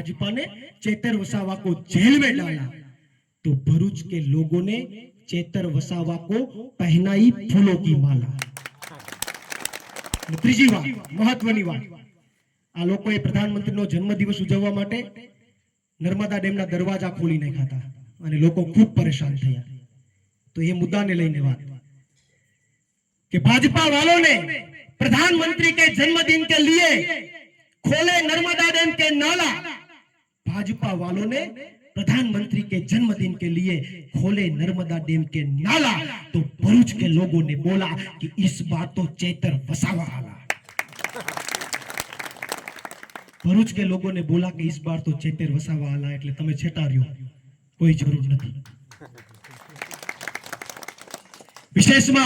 भाजपा ने चैतर वसावा को जेल में डाला तो भरूच के लोगों ने चैतर वसावा को पहनाई फूलों की माला અને ત્રીજી વાત મહત્વની વાત આ લોકોએ પ્રધાનમંત્રીનો જન્મદિવસ ઉજવવા માટે નર્મદા ડેમના દરવાજા ખોલી નાખ્યા હતા અને લોકો ખૂબ પરેશાન થયા તો એ મુદ્દાને લઈને વાત कि भाजपा वालों ने प्रधानमंत्री के जन्मदिन के लिए खोले नर्मदा डैम के नाला भाजपा वालों ने प्रधानमंत्री के जन्मदिन के लिए खोले नर्मदा डैम के नाला तो भरूच के लोगों ने बोला कि इस बार तो चैतर वसावा आला ભરૂચ કે લોકોને બોલા કે इस बार तो चैतर वसावा आला એટલે તમે છેટાર્યો કોઈ જરૂર નથી વિશેષમાં